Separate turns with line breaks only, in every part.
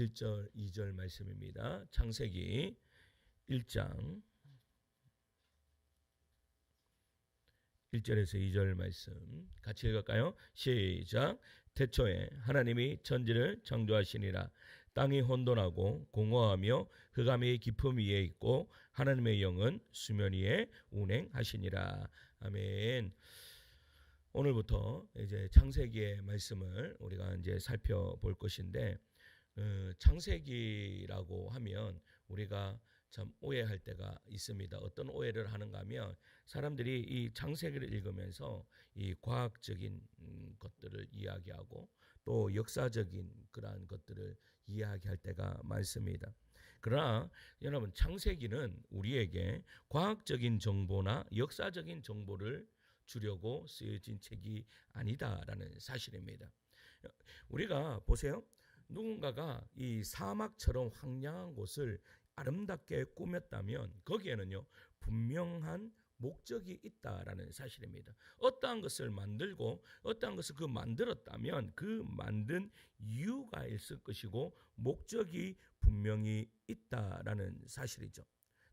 1절, 2절 말씀입니다. 창세기 1장 1절에서 2절 말씀 같이 읽을까요? 시작. 태초에 하나님이 천지를 창조하시니라. 땅이 혼돈하고 공허하며 흑암의 깊음 위에 있고 하나님의 영은 수면 위에 운행하시니라. 아멘. 오늘부터 이제 창세기의 말씀을 우리가 이제 살펴볼 것인데 어, 창세기라고 하면 우리가 참 오해할 때가 있습니다. 어떤 오해를 하는가 하면 사람들이 이 창세기를 읽으면서 이 과학적인 음, 것들을 이야기하고 또 역사적인 그러한 것들을 이야기할 때가 많습니다. 그러나 여러분 창세기는 우리에게 과학적인 정보나 역사적인 정보를 주려고 쓰여진 책이 아니다라는 사실입니다. 우리가 보세요. 누군가가 이 사막처럼 황량한 곳을 아름답게 꾸몄다면 거기에는요 분명한 목적이 있다라는 사실입니다. 어떠한 것을 만들고 어떠한 것을 그 만들었다면 그 만든 이유가 있을 것이고 목적이 분명히 있다라는 사실이죠.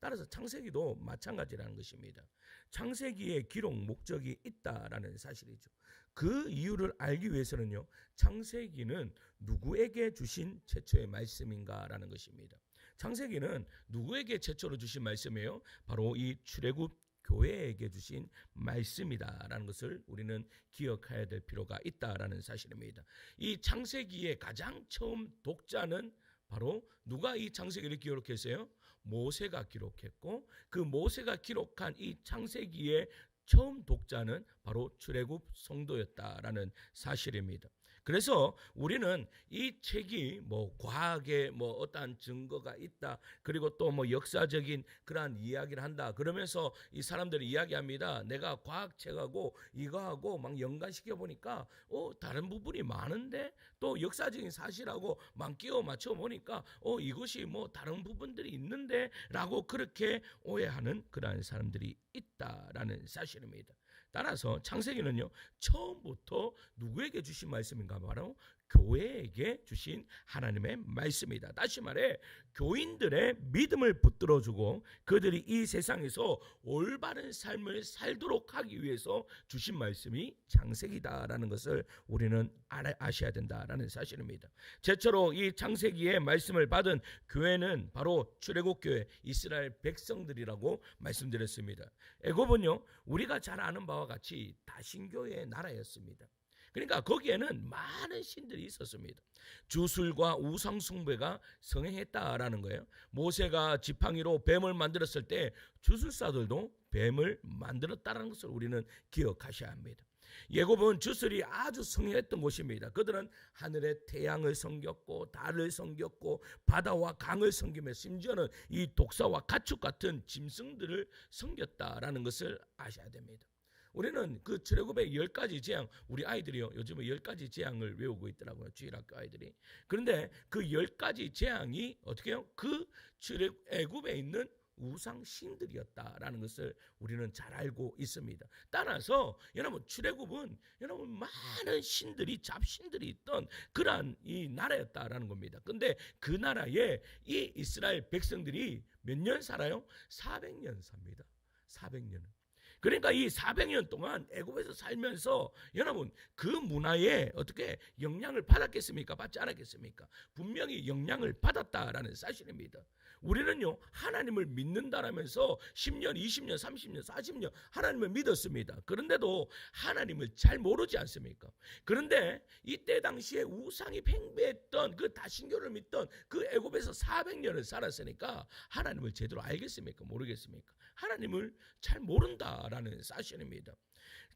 따라서 창세기도 마찬가지라는 것입니다. 창세기의 기록 목적이 있다라는 사실이죠. 그 이유를 알기 위해서는요. 창세기는 누구에게 주신 최초의 말씀인가라는 것입니다. 창세기는 누구에게 최초로 주신 말씀이에요? 바로 이 출애굽 교회에게 주신 말씀이다라는 것을 우리는 기억해야 될 필요가 있다라는 사실입니다. 이 창세기의 가장 처음 독자는 바로 누가 이 창세기를 기록했어요? 모세가 기록했고 그 모세가 기록한 이 창세기의 처음 독자는 바로 출애굽 성도였다라는 사실입니다. 그래서 우리는 이 책이 뭐 과학의 뭐 어떠한 증거가 있다 그리고 또 뭐 역사적인 그러한 이야기를 한다 그러면서 이 사람들이 이야기합니다. 내가 과학책하고 이거하고 막 연관시켜 보니까 어 다른 부분이 많은데 또 역사적인 사실하고 막 끼워 맞춰 보니까 어 이것이 뭐 다른 부분들이 있는데라고 그렇게 오해하는 그러한 사람들이 있다라는 사실입니다. 따라서 창세기는요 처음부터 누구에게 주신 말씀인가 바로 교회에게 주신 하나님의 말씀이다. 다시 말해 교인들의 믿음을 붙들어 주고 그들이 이 세상에서 올바른 삶을 살도록 하기 위해서 주신 말씀이 창세기다라는 것을 우리는 아셔야 된다라는 사실입니다. 제처로 이 창세기의 말씀을 받은 교회는 바로 출애굽 교회 이스라엘 백성들이라고 말씀드렸습니다. 애굽은요 우리가 잘 아는 바와 같이 다신교의 나라였습니다. 그러니까 거기에는 많은 신들이 있었습니다. 주술과 우상 숭배가 성행했다라는 거예요. 모세가 지팡이로 뱀을 만들었을 때 주술사들도 뱀을 만들었다는 것을 우리는 기억하셔야 합니다. 예굽은 주술이 아주 성행했던 곳입니다. 그들은 하늘의 태양을 섬겼고 달을 섬겼고 바다와 강을 섬기며 심지어는 이 독사와 가축 같은 짐승들을 섬겼다라는 것을 아셔야 됩니다. 우리는 그 출애굽의 열 가지 재앙 우리 아이들이요 요즘에 열 가지 재앙을 외우고 있더라고요 주일학교 아이들이 그런데 그 열 가지 재앙이 어떻게요 그 출애굽에 있는 우상 신들이었다라는 것을 우리는 잘 알고 있습니다. 따라서 여러분 출애굽은 여러분 많은 신들이 잡신들이 있던 그러한 이 나라였다라는 겁니다. 근데 그 나라에 이 이스라엘 백성들이 몇 년 살아요? 400년 삽니다. 400년은. 그러니까 이 400년 동안 애굽에서 살면서 여러분 그 문화에 어떻게 영향을 받았겠습니까? 받지 않았겠습니까? 분명히 영향을 받았다라는 사실입니다. 우리는요 하나님을 믿는다라면서 10년, 20년, 30년, 40년 하나님을 믿었습니다. 그런데도 하나님을 잘 모르지 않습니까? 그런데 이때 당시에 우상이 팽배했던 그 다신교를 믿던 그 애굽에서 400년을 살았으니까 하나님을 제대로 알겠습니까? 모르겠습니까? 하나님을 잘 모른다라는 사실입니다.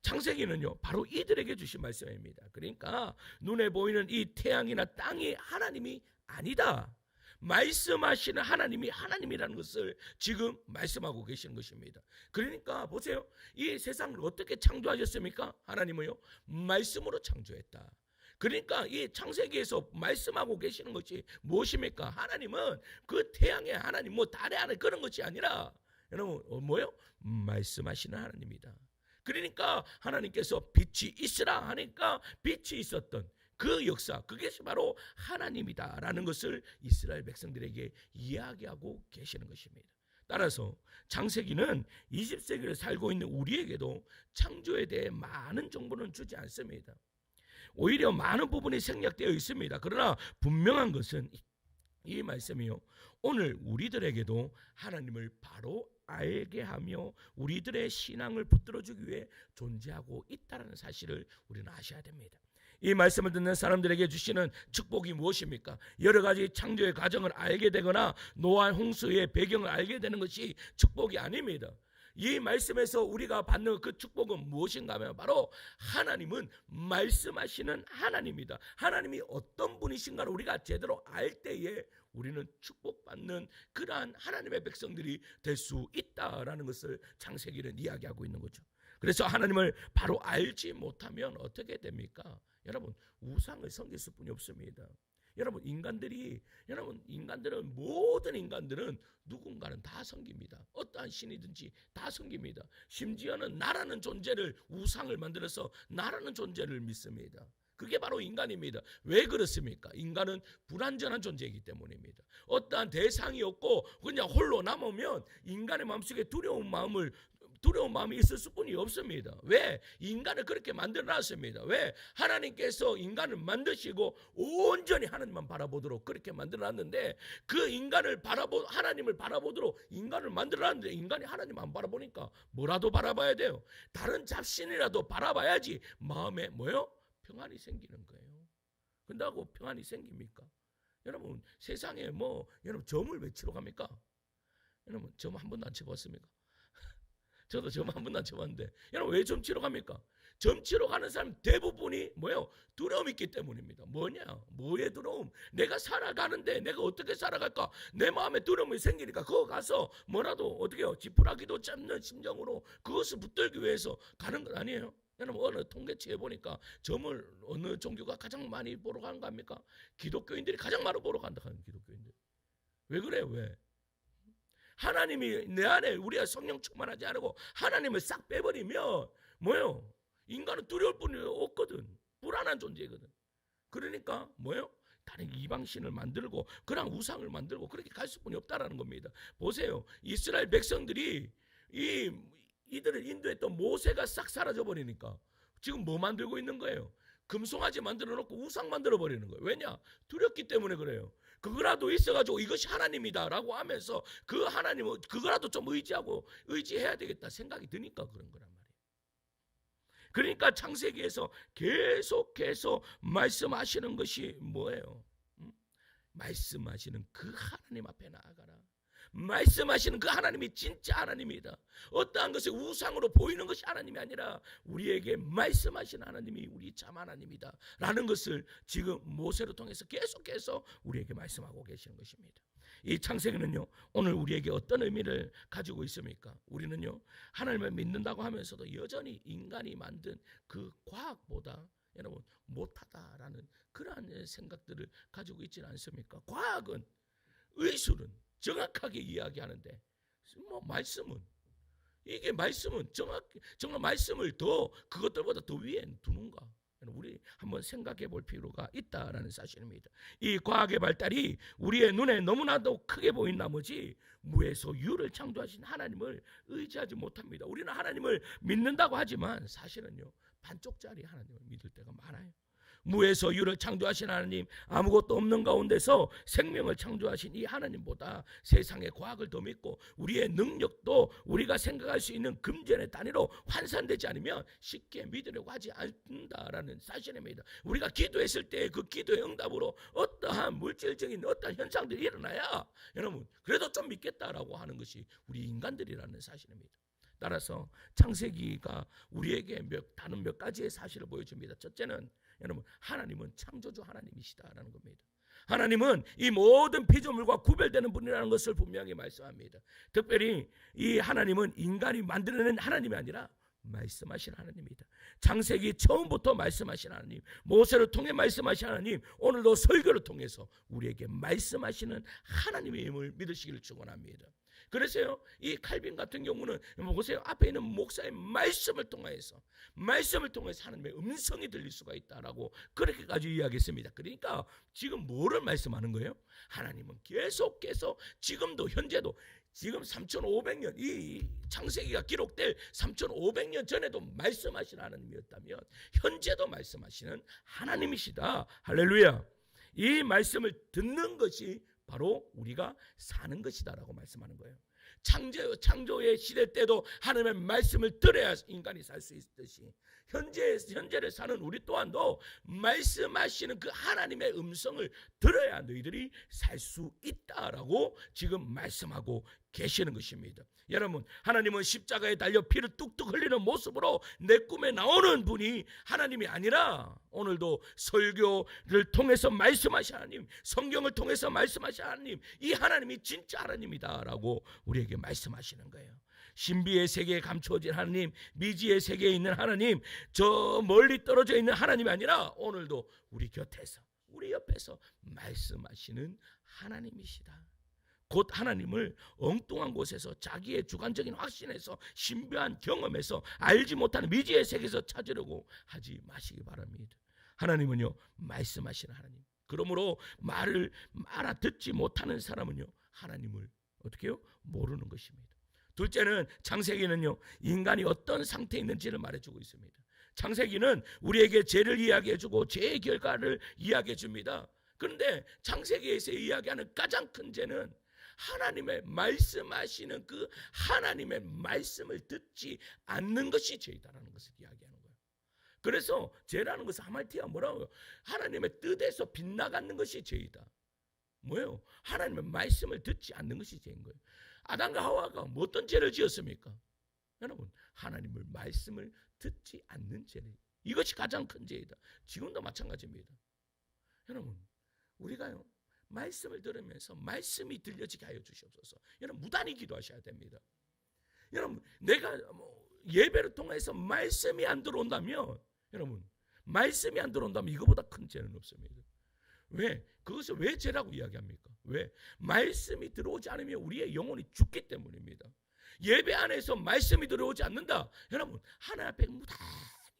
창세기는요 바로 이들에게 주신 말씀입니다. 그러니까 눈에 보이는 이 태양이나 땅이 하나님이 아니다. 말씀하시는 하나님이 하나님이라는 것을 지금 말씀하고 계시는 것입니다. 그러니까 보세요. 이 세상을 어떻게 창조하셨습니까? 하나님은요. 말씀으로 창조했다. 그러니까 이 창세기에서 말씀하고 계시는 것이 무엇입니까? 하나님은 그 태양의 하나님, 뭐 달의 하나님 그런 것이 아니라 여러분 어, 뭐요? 말씀하시는 하나님이다. 그러니까 하나님께서 빛이 있으라 하니까 빛이 있었던 그 역사 그것이 바로 하나님이다라는 것을 이스라엘 백성들에게 이야기하고 계시는 것입니다. 따라서 창세기는 20세기를 살고 있는 우리에게도 창조에 대해 많은 정보는 주지 않습니다. 오히려 많은 부분이 생략되어 있습니다. 그러나 분명한 것은 이 말씀이요. 오늘 우리들에게도 하나님을 바로 알게 하며 우리들의 신앙을 붙들어 주기 위해 존재하고 있다는 사실을 우리는 아셔야 됩니다. 이 말씀을 듣는 사람들에게 주시는 축복이 무엇입니까? 여러 가지 창조의 과정을 알게 되거나 노아 홍수의 배경을 알게 되는 것이 축복이 아닙니다. 이 말씀에서 우리가 받는 그 축복은 무엇인가 하면 바로 하나님은 말씀하시는 하나님입니다. 하나님이 어떤 분이신가를 우리가 제대로 알 때에 우리는 축복받는 그러한 하나님의 백성들이 될 수 있다라는 것을 창세기는 이야기하고 있는 거죠. 그래서 하나님을 바로 알지 못하면 어떻게 됩니까? 여러분 우상을 섬길 수뿐이 없습니다. 여러분 인간들이 여러분 인간들은 모든 인간들은 누군가는 다 섬깁니다. 어떠한 신이든지 다 섬깁니다. 심지어는 나라는 존재를 우상을 만들어서 나라는 존재를 믿습니다. 그게 바로 인간입니다. 왜 그렇습니까? 인간은 불완전한 존재이기 때문입니다. 어떠한 대상이 없고 그냥 홀로 남으면 인간의 마음속에 두려운 마음을 두려운 마음이 있을 수뿐이 없습니다. 왜? 인간을 그렇게 만들어 놨습니다. 왜? 하나님께서 인간을 만드시고 온전히 하나님만 바라보도록 그렇게 만들어 놨는데 그 인간을 바라보 하나님을 바라보도록 인간을 만들어 놨는데 인간이 하나님 안 바라보니까 뭐라도 바라봐야 돼요. 다른 잡신이라도 바라봐야지 마음에 뭐요? 평안이 생기는 거예요. 근다고 평안이 생깁니까? 여러분 세상에 뭐 여러분 점을 왜 치러 갑니까? 여러분 점 한 번도 안 쳐봤습니까? 저도 점 한 번도 안 쳐봤는데 여러분 왜 점 치러 갑니까? 점 치러 가는 사람 대부분이 뭐예요? 두려움이 있기 때문입니다. 뭐냐? 뭐의 두려움? 내가 살아가는데 내가 어떻게 살아갈까? 내 마음에 두려움이 생기니까 그거 가서 뭐라도 어떻게 해요? 지푸라기도 잡는 심정으로 그것을 붙들기 위해서 가는 건 아니에요. 여러분 어느 통계치에 보니까 점을 어느 종교가 가장 많이 보러 가는 거 합니까? 기독교인들이 가장 많이 보러 간다 하는 기독교인들. 왜 그래요? 왜? 하나님이 내 안에 우리가 성령 충만하지 않고 하나님을 싹 빼버리면 뭐요? 인간은 두려울 뿐이 없거든. 불안한 존재거든. 그러니까 뭐요? 다른 이방신을 만들고 그런 우상을 만들고 그렇게 갈 수뿐이 없다라는 겁니다. 보세요. 이스라엘 백성들이 이 이들을 인도했던 모세가 싹 사라져 버리니까 지금 뭐 만들고 있는 거예요? 금송아지 만들어 놓고 우상 만들어 버리는 거예요. 왜냐? 두렵기 때문에 그래요. 그거라도 있어가지고 이것이 하나님이다라고 하면서 그 하나님을 그거라도 좀 의지하고 의지해야 되겠다 생각이 드니까 그런 거란 말이에요. 그러니까 창세기에서 계속해서 말씀하시는 것이 뭐예요? 음? 말씀하시는 그 하나님 앞에 나아가라. 말씀하시는 그 하나님이 진짜 하나님이다. 어떠한 것이 우상으로 보이는 것이 하나님이 아니라 우리에게 말씀하신 하나님이 우리 참 하나님이다. 라는 것을 지금 모세를 통해서 계속해서 우리에게 말씀하고 계시는 것입니다. 이 창세기는요, 오늘 우리에게 어떤 의미를 가지고 있습니까? 우리는요, 하나님을 믿는다고 하면서도 여전히 인간이 만든 그 과학보다 여러분 못하다라는 그러한 생각들을 가지고 있지는 않습니까? 과학은 의술은 정확하게 이야기하는데 뭐 말씀은 이게 말씀은 정확 정말 말씀을 더 그것들보다 더 위에 두는가? 우리 한번 생각해 볼 필요가 있다라는 사실입니다. 이 과학의 발달이 우리의 눈에 너무나도 크게 보인 나머지 무에서 유를 창조하신 하나님을 의지하지 못합니다. 우리는 하나님을 믿는다고 하지만 사실은요 반쪽짜리 하나님을 믿을 때가 많아요. 무에서 유를 창조하신 하나님 아무것도 없는 가운데서 생명을 창조하신 이 하나님보다 세상의 과학을 더 믿고 우리의 능력도 우리가 생각할 수 있는 금전의 단위로 환산되지 않으면 쉽게 믿으려고 하지 않는다라는 사실입니다. 우리가 기도했을 때 그 기도의 응답으로 어떠한 물질적인 어떠한 현상들이 일어나야 여러분 그래도 좀 믿겠다라고 하는 것이 우리 인간들이라는 사실입니다. 따라서 창세기가 우리에게 몇, 다른 몇 가지의 사실을 보여줍니다. 첫째는 여러분 하나님은 창조주 하나님이시다라는 겁니다. 하나님은 이 모든 피조물과 구별되는 분이라는 것을 분명히 말씀합니다. 특별히 이 하나님은 인간이 만들어낸 하나님이 아니라 말씀하신 하나님입니다. 창세기 처음부터 말씀하신 하나님, 모세를 통해 말씀하신 하나님, 오늘도 설교를 통해서 우리에게 말씀하시는 하나님의 힘을 믿으시기를 축원합니다. 그래서요, 이 칼빈 같은 경우는 보세요. 앞에 있는 목사의 말씀을 통해서 말씀을 통해서 하나님의 음성이 들릴 수가 있다라고 그렇게까지 이야기했습니다. 그러니까 지금 뭐를 말씀하는 거예요? 하나님은 계속해서 지금도 현재도 지금 3,500년 이 창세기가 기록될 3,500년 전에도 말씀하신 하나님이었다면 현재도 말씀하시는 하나님이시다. 할렐루야. 이 말씀을 듣는 것이 바로 우리가 사는 것이다라고 말씀하는 거예요. 창조 창조의 시대 때도 하나님의 말씀을 들어야 인간이 살 수 있듯이 현재 현재를 사는 우리 또한도 말씀하시는 그 하나님의 음성을 들어야 너희들이 살 수 있다라고 지금 말씀하고 계시는 것입니다. 여러분, 하나님은 십자가에 달려 피를 뚝뚝 흘리는 모습으로 내 꿈에 나오는 분이 하나님이 아니라 오늘도 설교를 통해서 말씀하신 하나님, 성경을 통해서 말씀하신 하나님, 이 하나님이 진짜 하나님이다라고 우리에게 말씀하시는 거예요. 신비의 세계에 감추어진 하나님, 미지의 세계에 있는 하나님, 저 멀리 떨어져 있는 하나님이 아니라 오늘도 우리 곁에서, 우리 옆에서 말씀하시는 하나님이시다. 곧 하나님을 엉뚱한 곳에서 자기의 주관적인 확신에서 신비한 경험에서 알지 못하는 미지의 세계에서 찾으려고 하지 마시기 바랍니다. 하나님은요 말씀하시는 하나님. 그러므로 말을 알아듣지 못하는 사람은요 하나님을 어떻게 요 모르는 것입니다. 둘째는 창세기는요 인간이 어떤 상태에 있는지를 말해주고 있습니다. 창세기는 우리에게 죄를 이야기해주고 죄의 결과를 이야기해줍니다. 그런데 창세기에서 이야기하는 가장 큰 죄는 하나님의 말씀하시는 그 하나님의 말씀을 듣지 않는 것이 죄이다라는 것을 이야기하는 거예요. 그래서 죄라는 것은 하말티가 뭐라고요? 하나님의 뜻에서 빗나가는 것이 죄이다. 뭐예요? 하나님의 말씀을 듣지 않는 것이 죄인 거예요. 아담과 하와가 뭐 어떤 죄를 지었습니까? 여러분, 하나님을 말씀을 듣지 않는 죄를 이것이 가장 큰 죄이다. 지금도 마찬가지입니다. 여러분, 우리가요. 말씀을 들으면서 말씀이 들려지게 하여 주시옵소서. 여러분 무단히 기도하셔야 됩니다. 여러분 내가 뭐 예배를 통해서 말씀이 안 들어온다면 여러분 말씀이 안 들어온다면 이거보다 큰 죄는 없습니다. 왜? 그것을 왜 죄라고 이야기합니까? 왜? 말씀이 들어오지 않으면 우리의 영혼이 죽기 때문입니다. 예배 안에서 말씀이 들어오지 않는다. 여러분 하나님 앞에 무단히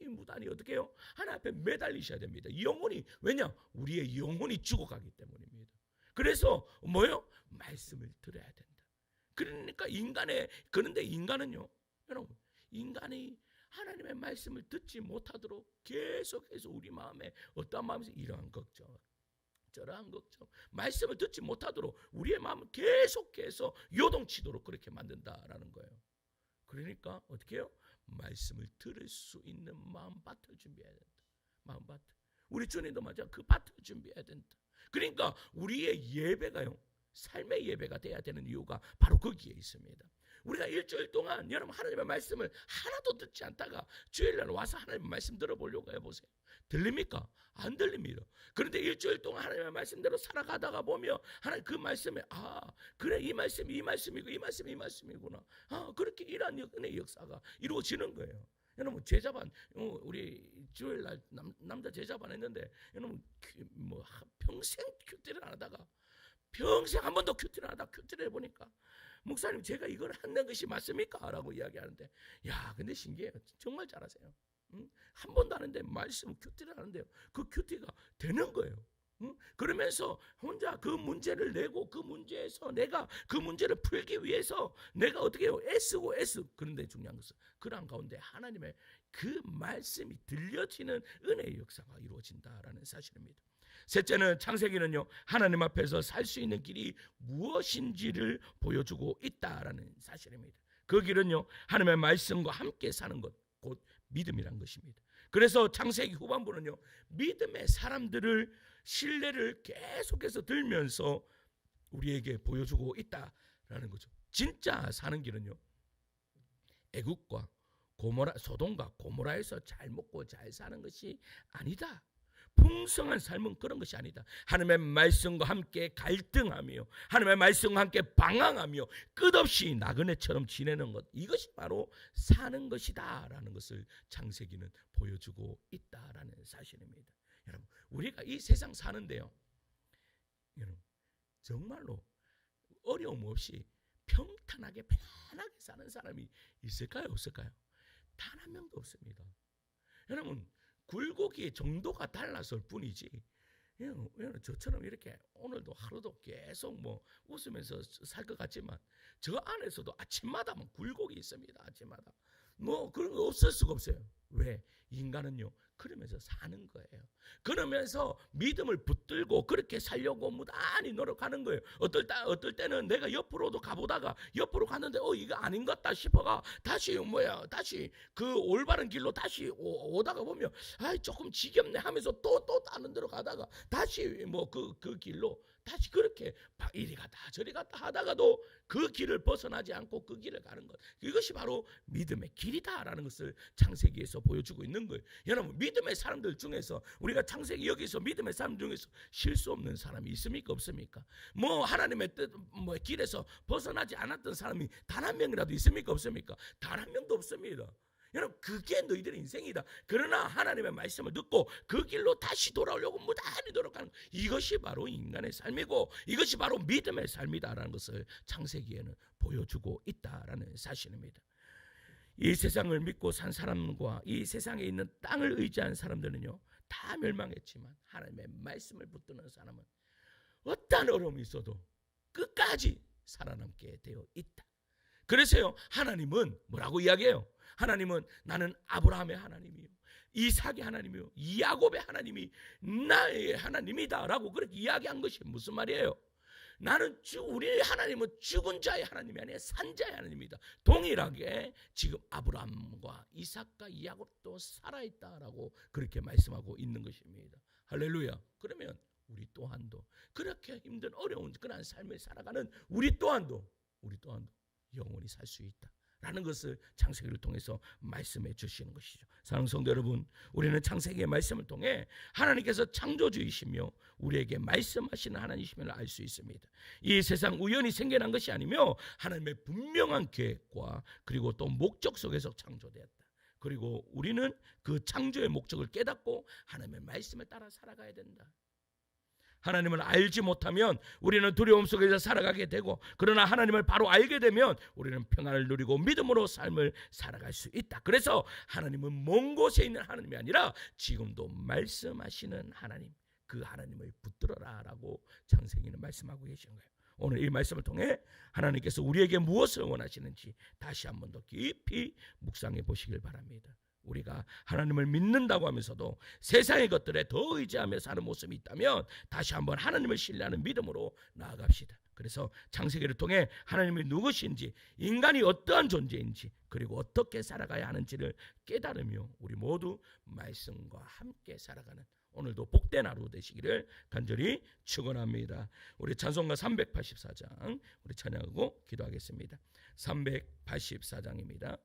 무단히 어떻게 해요? 하나님 앞에 매달리셔야 됩니다. 영혼이 왜냐? 우리의 영혼이 죽어가기 때문입니다. 그래서 뭐요? 말씀을 들어야 된다. 그러니까 인간의 그런데 인간은요, 여러분 인간이 하나님의 말씀을 듣지 못하도록 계속해서 우리 마음에 어떤 마음에서 이러한 걱정, 저러한 걱정, 말씀을 듣지 못하도록 우리의 마음을 계속해서 요동치도록 그렇게 만든다라는 거예요. 그러니까 어떻게 해요? 말씀을 들을 수 있는 마음밭을 준비해야 된다. 마음밭. 우리 주님도 맞아 그 밭을 준비해야 된다. 그러니까 우리의 예배가요. 삶의 예배가 돼야 되는 이유가 바로 거기에 있습니다. 우리가 일주일 동안 여러분 하나님의 말씀을 하나도 듣지 않다가 주일날 와서 하나님의 말씀 들어보려고 해보세요. 들립니까? 안 들립니다. 그런데 일주일 동안 하나님의 말씀대로 살아가다가 보면 하나님 그 말씀에 아 그래 이 말씀이 이 말씀이고 이 말씀이 이 말씀이구나. 아 그렇게 이러한 은혜 역사가 이루어지는 거예요. 여러분 제자반 어, 우리 주일 날 남, 남자 제자반 했는데 여러분 뭐 평생 큐티를 안 하다가 평생 한 번도 큐티를 안 하다 큐티를 해보니까 목사님 제가 이걸 한는 것이 맞습니까? 라고 이야기하는데 야 근데 신기해요. 정말 잘하세요. 응? 한 번도 하는데 말씀 큐티를 하는데요. 그 큐티가 되는 거예요. 응? 그러면서 혼자 그 문제를 내고 그 문제에서 내가 그 문제를 풀기 위해서 내가 어떻게 해요? 애쓰고 애쓰 그런데 중요한 것은 그런 가운데 하나님의 그 말씀이 들려지는 은혜의 역사가 이루어진다라는 사실입니다 셋째는 창세기는요 하나님 앞에서 살 수 있는 길이 무엇인지를 보여주고 있다라는 사실입니다. 그 길은요 하나님의 말씀과 함께 사는 것 곧 믿음이란 것입니다. 그래서 창세기 후반부는요 믿음의 사람들을 신뢰를 계속해서 들면서 우리에게 보여주고 있다라는 거죠. 진짜 사는 길은요 애국과 고모라 소돔과 고모라에서 잘 먹고 잘 사는 것이 아니다. 풍성한 삶은 그런 것이 아니다. 하나님의 말씀과 함께 갈등하며 하나님의 말씀과 함께 방황하며 끝없이 나그네처럼 지내는 것 이것이 바로 사는 것이다라는 것을 창세기는 보여주고 있다라는 사실입니다. 여러분 우리가 이 세상 사는데요. 여러분 정말로 어려움 없이 평탄하게 편안하게 사는 사람이 있을까요? 없을까요? 단 한 명도 없습니다. 여러분 굴곡의 정도가 달랐을 뿐이지. 여러분, 여러분, 저처럼 이렇게 오늘도 하루도 계속 뭐 웃으면서 살 것 같지만 저 안에서도 아침마다 뭐 굴곡이 있습니다. 아침마다 뭐 그런 거 없을 수가 없어요. 왜? 인간은요 그러면서 사는 거예요. 그러면서 믿음을 붙들고 그렇게 살려고 무단히 노력하는 거예요. 어떨 때 어떨 때는 내가 옆으로도 가보다가 옆으로 갔는데 어 이거 아닌 것 같다 싶어가 다시 뭐야 다시 그 올바른 길로 다시 오, 다가 보면 아 조금 지겹네 하면서 또 또 다른 데로 가다가 다시 뭐 그 그 길로 다시 그렇게 바- 이리 갔다 저리 갔다 하다가도 그 길을 벗어나지 않고 그 길을 가는 것 이것이 바로 믿음의 길이다라는 것을 창세기에서 보여주고 있는 거예요. 여러분 믿음의 사람들 중에서 우리가 창세기 여기서 믿음의 사람 중에서 실수 없는 사람이 있습니까 없습니까? 뭐 하나님의 뜻 뭐 길에서 벗어나지 않았던 사람이 단 한 명이라도 있습니까 없습니까? 단 한 명도 없습니다. 여러분 그게 너희들의 인생이다. 그러나 하나님의 말씀을 듣고 그 길로 다시 돌아오려고 무단히 노력하는 이것이 바로 인간의 삶이고 이것이 바로 믿음의 삶이다라는 것을 창세기에는 보여주고 있다라는 사실입니다. 이 세상을 믿고 산 사람과 이 세상에 있는 땅을 의지한 사람들은요 다 멸망했지만 하나님의 말씀을 붙드는 사람은 어떠한 어려움이 있어도 끝까지 살아남게 되어 있다. 그래서요 하나님은 뭐라고 이야기해요? 하나님은 나는 아브라함의 하나님이요. 이삭의 하나님이요. 야곱의 하나님이 나의 하나님이다라고 그렇게 이야기한 것이 무슨 말이에요? 나는 죽 우리 하나님은 죽은 자의 하나님이 아니라 산 자의 하나님이다. 동일하게 지금 아브라함과 이삭과 야곱도 살아 있다라고 그렇게 말씀하고 있는 것입니다. 할렐루야. 그러면 우리 또한도 그렇게 힘든 어려운 그런 삶을 살아가는 우리 또한도 우리 또한도 영원히 살 수 있다. 라는 것을 창세기를 통해서 말씀해 주시는 것이죠. 사랑하는 성도 여러분, 우리는 창세기의 말씀을 통해 하나님께서 창조주이시며 우리에게 말씀하시는 하나님이심을 알 수 있습니다. 이 세상 우연히 생겨난 것이 아니며 하나님의 분명한 계획과 그리고 또 목적 속에서 창조되었다. 그리고 우리는 그 창조의 목적을 깨닫고 하나님의 말씀을 따라 살아가야 된다. 하나님을 알지 못하면 우리는 두려움 속에서 살아가게 되고 그러나 하나님을 바로 알게 되면 우리는 평안을 누리고 믿음으로 삶을 살아갈 수 있다. 그래서 하나님은 먼 곳에 있는 하나님이 아니라 지금도 말씀하시는 하나님 그 하나님을 붙들어라라고 창세기는 말씀하고 계신 거예요. 오늘 이 말씀을 통해 하나님께서 우리에게 무엇을 원하시는지 다시 한 번 더 깊이 묵상해 보시길 바랍니다. 우리가 하나님을 믿는다고 하면서도 세상의 것들에 더 의지하며 사는 모습이 있다면 다시 한번 하나님을 신뢰하는 믿음으로 나아갑시다. 그래서 창세기를 통해 하나님이 누구신지 인간이 어떠한 존재인지 그리고 어떻게 살아가야 하는지를 깨달으며 우리 모두 말씀과 함께 살아가는 오늘도 복된 하루 되시기를 간절히 축원합니다. 우리 찬송가 384장 우리 찬양하고 기도하겠습니다. 384장입니다.